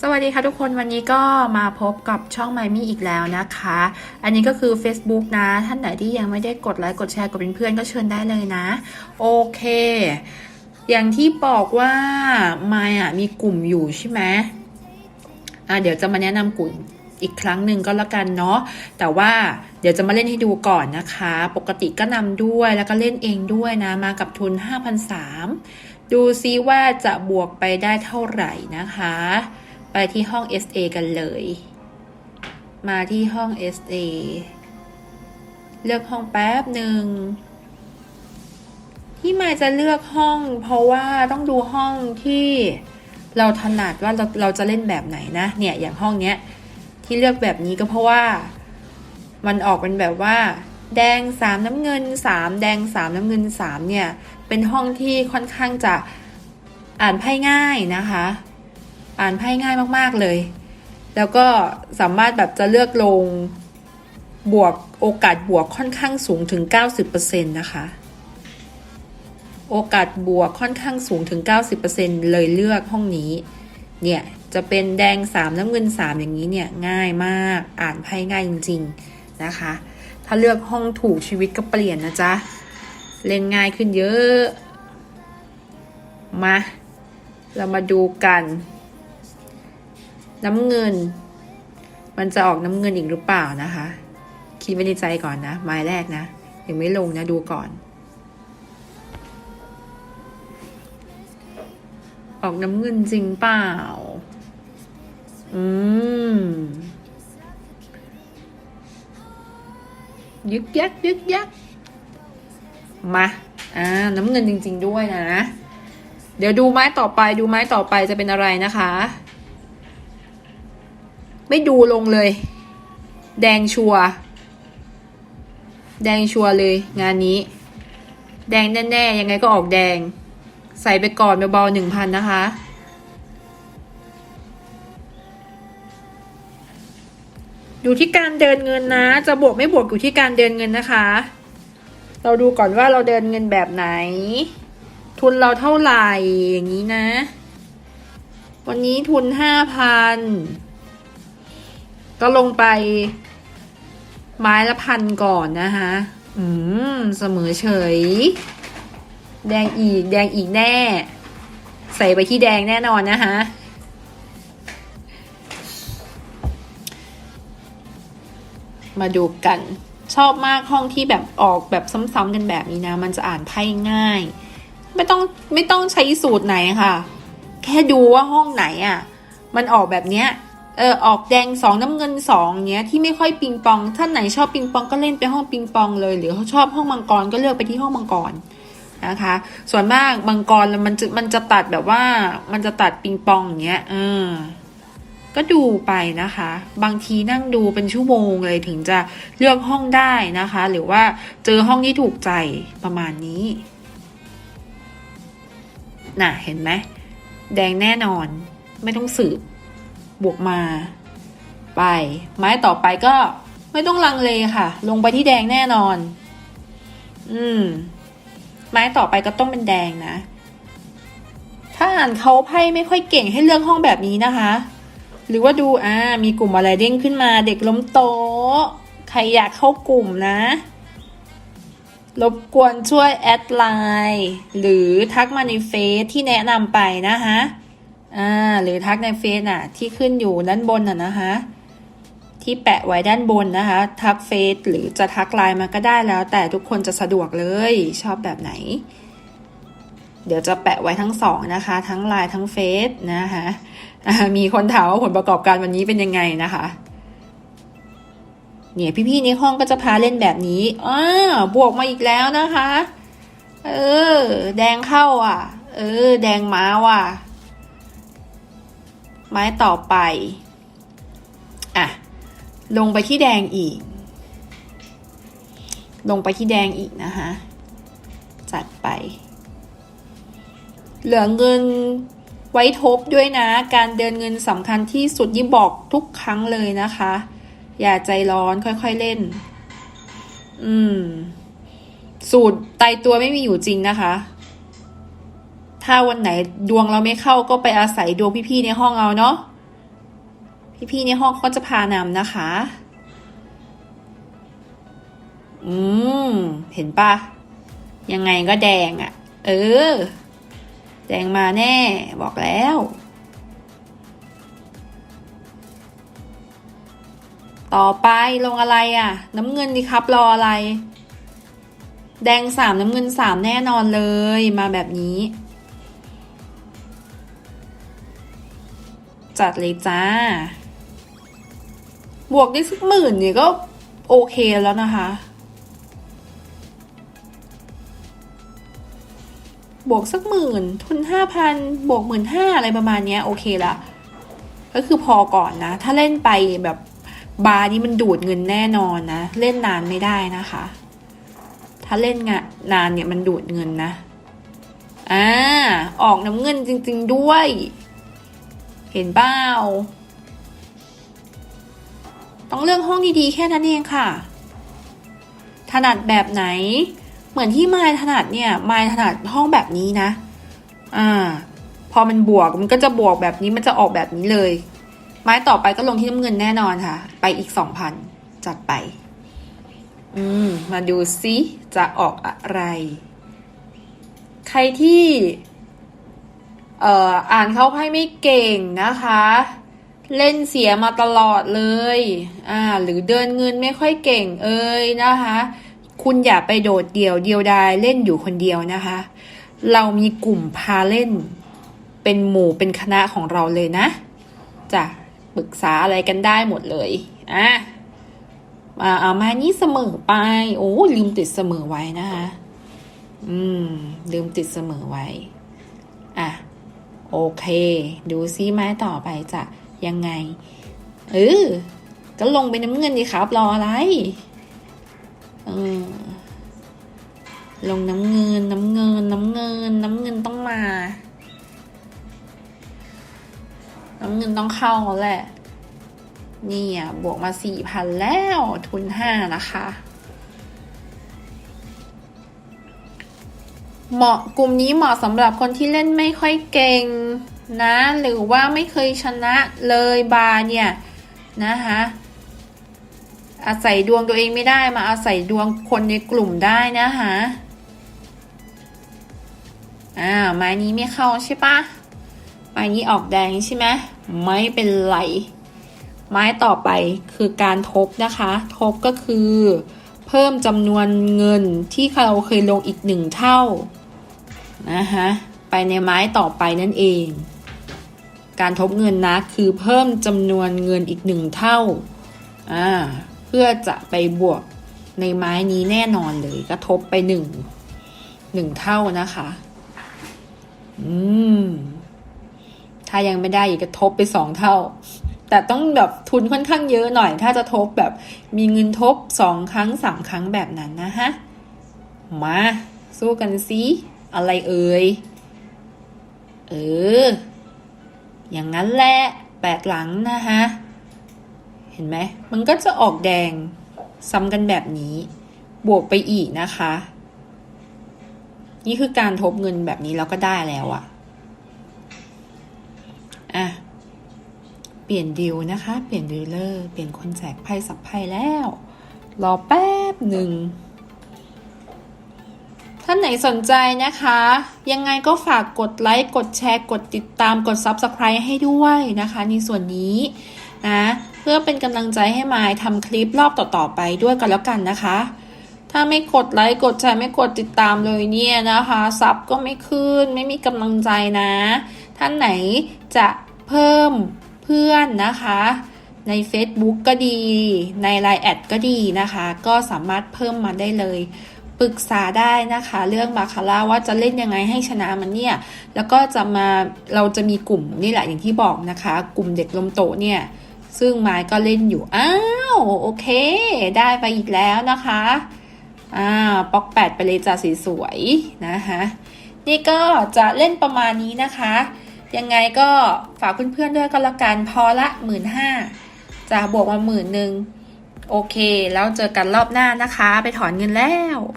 สวัสดีค่ะทุกคนวันนี้ก็มาพบกับช่องไมมี่อีกแล้วนะคะ อันนี้ก็คือ Facebook นะ ท่านไหนที่ยังไม่ได้กดไลค์กดแชร์กดเป็นเพื่อนก็เชิญได้เลยนะ โอเค อย่างที่บอกว่าไมอะมีกลุ่มอยู่ใช่ไหมอะเดี๋ยวจะมาแนะนำกลุ่มอีกครั้งหนึ่งก็แล้วกันเนาะแต่ว่าเดี๋ยวจะมาเล่นให้ดูก่อนนะคะ ปกติก็นำด้วยแล้วก็เล่นเองด้วยนะ มากับทุน5,300ดูซิว่าจะบวกไปได้เท่าไหร่นะคะ ไปที่ห้อง SA กันเลย มาที่ห้อง SA เลือกห้องแป๊บหนึ่งที่มาจะเลือกห้อง เพราะว่าต้องดูห้องที่เราถนัดว่าเราเราจะเล่นแบบไหนนะ เนี่ยอย่างห้องเนี้ยที่เลือกแบบนี้ก็เพราะว่ามันออกเป็นแบบว่า แดงสามน้ำเงินสามแดงสามน้ำเงินสามเนี่ย เป็นห้องที่ค่อนข้างจะอ่านไพ่ง่ายนะคะ อ่านไพ่ง่ายมากๆเลย แล้วก็สามารถแบบจะเลือกลงบวกโอกาสบวกค่อนข้างสูงถึง 90%นะคะ โอกาสบวกค่อนข้างสูงถึง 90%เลยเลือกห้องนี้ เนี่ยจะเป็นแดง 3 น้ำเงิน 3 อย่างนี้เนี่ยง่ายมากอ่านไพ่ง่ายจริง ๆนะคะ ถ้าเลือกห้องถูกชีวิตก็เปลี่ยนนะจ๊ะ เล่นง่ายขึ้นเยอะ มา เรามาดูกัน น้ำเงิน มันจะออกน้ำเงินอีกหรือเปล่านะคะ คิดไว้ในใจก่อนนะไม้แรกนะยังไม่ลงนะดูก่อน ออกน้ำเงินจริงเปล่า อืม ยึกยักยึกยักมา อ่า น้ำเงินจริง ๆ ด้วยนะ เดี๋ยวดูไม้ต่อไป ดูไม้ต่อไปจะเป็นอะไรนะคะ ไม่ดูลงเลย แดงชัวร์แดงชัวร์เลยงานนี้ แดงแน่ๆยังไงก็ออกแดง ใส่ไปก่อนเบาๆหนึ่งพันนะคะอยู่ที่การเดินเงินนะ จะบวกไม่บวกอยู่ที่การเดินเงินนะคะ เราดูก่อนว่าเราเดินเงินแบบไหน ทุนเราเท่าไหร่อย่างนี้นะ วันนี้ทุนห้าพัน ก็ลงไป ไม้ละพันก่อนนะคะอืม เสมอเฉย แดงอีก แดงอีกแน่ ใส่ไปที่แดงแน่นอนนะคะมาดูกันชอบมากห้องที่แบบออกแบบซ้ำๆกันแบบนี้นะ มันจะอ่านไพ่ง่าย ไม่ต้องไม่ต้องใช้สูตรไหนค่ะ แค่ดูว่าห้องไหนอะ มันออกแบบเนี้ย เออออกแดงสองน้ำเงินสองเนี้ยที่ไม่ค่อยปิงปอง ท่านไหนชอบปิงปองก็เล่นไปห้องปิงปองเลย หรือเขาชอบห้องมังกรก็เลือกไปที่ห้องมังกรนะคะ ส่วนมากมังกรมันจะมันจะตัดแบบว่ามันจะตัดปิงปองอย่างเงี้ยเออก็ดูไปนะคะ บางทีนั่งดูเป็นชั่วโมงเลยถึงจะเลือกห้องได้นะคะ หรือว่าเจอห้องที่ถูกใจประมาณนี้น่ะเห็นไหมแดงแน่นอนไม่ต้องสืบ บวกมา ไป ไม้ต่อไปก็ไม่ต้องลังเลค่ะ ลงไปที่แดงแน่นอน อืม ไม้ต่อไปก็ต้องเป็นแดงนะ ถ้าอ่านเขาไพ่ไม่ค่อยเก่งให้เลือกห้องแบบนี้นะคะ หรือว่าดูอ่ามีกลุ่มอะไรเด้งขึ้นมา เด็กล้มโต๊ะใครอยากเข้ากลุ่มนะรบกวนช่วยแอดไลน์หรือทักมาในเฟซที่แนะนำไปนะคะ อ่าหรือทักในเฟซน่ะ ที่ขึ้นอยู่ด้านบนน่ะนะคะ ที่แปะไว้ด้านบนนะคะ ทักเฟซหรือจะทักไลน์มาก็ได้แล้ว แต่ทุกคนจะสะดวกเลยชอบแบบไหน เดี๋ยวจะแปะไว้ทั้งสองนะคะ ทั้งไลน์ทั้งเฟซนะคะมีคนถามว่าผลประกอบการวันนี้เป็นยังไงนะคะเนี่ยพี่ๆในห้องก็จะพาเล่นแบบนี้อ่าบวกมาอีกแล้วนะคะ เออ แดงเข้าอะ เออ แดงม้าว่ะ ไม้ต่อไป อะ ลงไปที่แดงอีก ลงไปที่แดงอีกนะคะ จัดไป เหลือเงินไว้ทบด้วยนะ การเดินเงินสำคัญที่สุดยี่บอกทุกครั้งเลยนะคะ อย่าใจร้อนค่อยๆเล่น อืม สูตรตายตัวไม่มีอยู่จริงนะคะ ถ้าวันไหนดวงเราไม่เข้าก็ไปอาศัยดวงพี่ๆในห้องเอาเนาะพี่ๆในห้องเขาจะพานำนะคะ อืม เห็นปะยังไงก็แดงอะ่ะ เออ แดงมาแน่บอกแล้วต่อไปลงอะไรอะ่ะ น้ำเงินดีครับรออะไร แดงสามน้ำเงินสามแน่นอนเลยมาแบบนี้ จัดเลยจ้า บวกได้สักหมื่นเนี่ยก็โอเคแล้วนะคะ บวกสักหมื่นทุนห้าพันบวกหมื่นห้าอะไรประมาณเนี้ยโอเคละก็คือพอก่อนนะ ถ้าเล่นไปแบบบาร์นี้มันดูดเงินแน่นอนนะ เล่นนานไม่ได้นะคะ ถ้าเล่นงานนานเนี่ยมันดูดเงินนะอ่าออกน้ำเงินจริง ๆด้วย เห็นเปล่าต้องเลือกห้องดีๆแค่นั้นเองค่ะ ถนัดแบบไหน เหมือนที่ไมายถนัดเนี่ยไมายถนัดห้องแบบนี้นะ อ่า พอมันบวกมันก็จะบวกแบบนี้มันจะออกแบบนี้เลย ไม้ต่อไปก็ลงที่น้ำเงินแน่นอนค่ะ ไปอีกสองพันจัดไป อืม มาดูซิจะออกอะไร ใครที่ เอ่ออ่านเข้าไพ่ไม่เก่งนะคะ เล่นเสียมาตลอดเลยอ่าหรือเดินเงินไม่ค่อยเก่งเอ้ยนะคะ คุณอย่าไปโดดเดี่ยวเดียวดายเล่นอยู่คนเดียวนะคะ เรามีกลุ่มพาเล่น เป็นหมู่เป็นคณะของเราเลยนะจะปรึกษาอะไรกันได้หมดเลยอะมาเอามานี่เสมอไป โอ้ลืมติดเสมอไว้นะคะ อืม ลืมติดเสมอไว้ อะ โอเค ดูซิไม้ต่อไปจะยังไง เออ ก็ลงไปน้ำเงินดีครับ รออะไร เออ ลงน้ำเงิน น้ำเงิน น้ำเงิน น้ำเงินต้องมา น้ำเงินต้องเข้าแล้วแหละ นี่อะ บวกมาสี่พันแล้ว ทุนห้านะคะ เหมาะกลุ่มนี้เหมาะสำหรับคนที่เล่นไม่ค่อยเก่งนะหรือว่าไม่เคยชนะเลยบาเนี่ยนะคะอาศัยดวงตัวเองไม่ได้มาอาศัยดวงคนในกลุ่มได้นะคะอ่าไม้นี้ไม่เข้าใช่ปะไม้นี้ออกแดงใช่ไหมไม่เป็นไรไม้ต่อไปคือการทบนะคะ ทบก็คือ เพิ่มจำนวนเงินที่เราเคยลงอีกหนึ่งเท่า นะคะไปในไม้ต่อไปนั่นเอง การทบเงินนะคือเพิ่มจำนวนเงินอีกหนึ่งเท่าอ่าเพื่อจะไปบวกในไม้นี้แน่นอนเลยก็ทบไปหนึ่งหนึ่งเท่านะคะ อืม ถ้ายังไม่ได้อีกก็ทบไปสองเท่า แต่ต้องแบบทุนค่อนข้างเยอะหน่อย ถ้าจะทบแบบมีเงินทบสองครั้งสามครั้งแบบนั้นนะฮะ มา สู้กันสิ อะไรเอ่ย เออ อย่างนั้นแหละแปดหลังนะคะ เห็นไหม มันก็จะออกแดงซ้ำกันแบบนี้ บวกไปอีกนะคะ นี่คือการทบเงินแบบนี้เราก็ได้แล้วอะอะ เปลี่ยนดิวนะคะ เปลี่ยนดีลเลอร์ เปลี่ยนคนแจกไพ่สับไพ่แล้ว รอแป๊บหนึ่ง ท่านไหนสนใจนะคะ ยังไงก็ฝากกดไลค์กดแชร์ กดติดตามกด Subscribe ให้ด้วยนะคะในส่วนนี้นะเพื่อเป็นกำลังใจให้มายทำคลิปรอบต่อๆไปด้วยกันแล้วกันนะคะ ถ้าไม่กดไลค์กดแชร์ไม่กดติดตามเลยเนี่ยนะคะซับก็ไม่ขึ้นไม่มีกำลังใจนะ ท่านไหนจะเพิ่มเพื่อนนะคะใน Facebook ก็ดี ใน Line แอดก็ดีนะคะ ก็สามารถเพิ่มมาได้เลย ปรึกษาได้นะคะ เรื่องบาคาร่าว่าจะเล่นยังไงให้ชนะมันเนี่ย แล้วก็จะมาเราจะมีกลุ่มนี่แหละอย่างที่บอกนะคะ กลุ่มเด็กลมโตเนี่ยซึ่งไม้ก็เล่นอยู่ อ้าว โอเค ได้ไปอีกแล้วนะคะ อ่าป๊อกแปดไปเลยจ้าสีสวยนะคะนี่ก็จะเล่นประมาณนี้นะคะ ยังไงก็ฝากเพื่อนๆด้วยก็แล้วกันพอละหมื่นห้าจะบวกมาหมื่นหนึ่งโอเค แล้วเจอกันรอบหน้านะคะ ไปถอนเงินแล้ว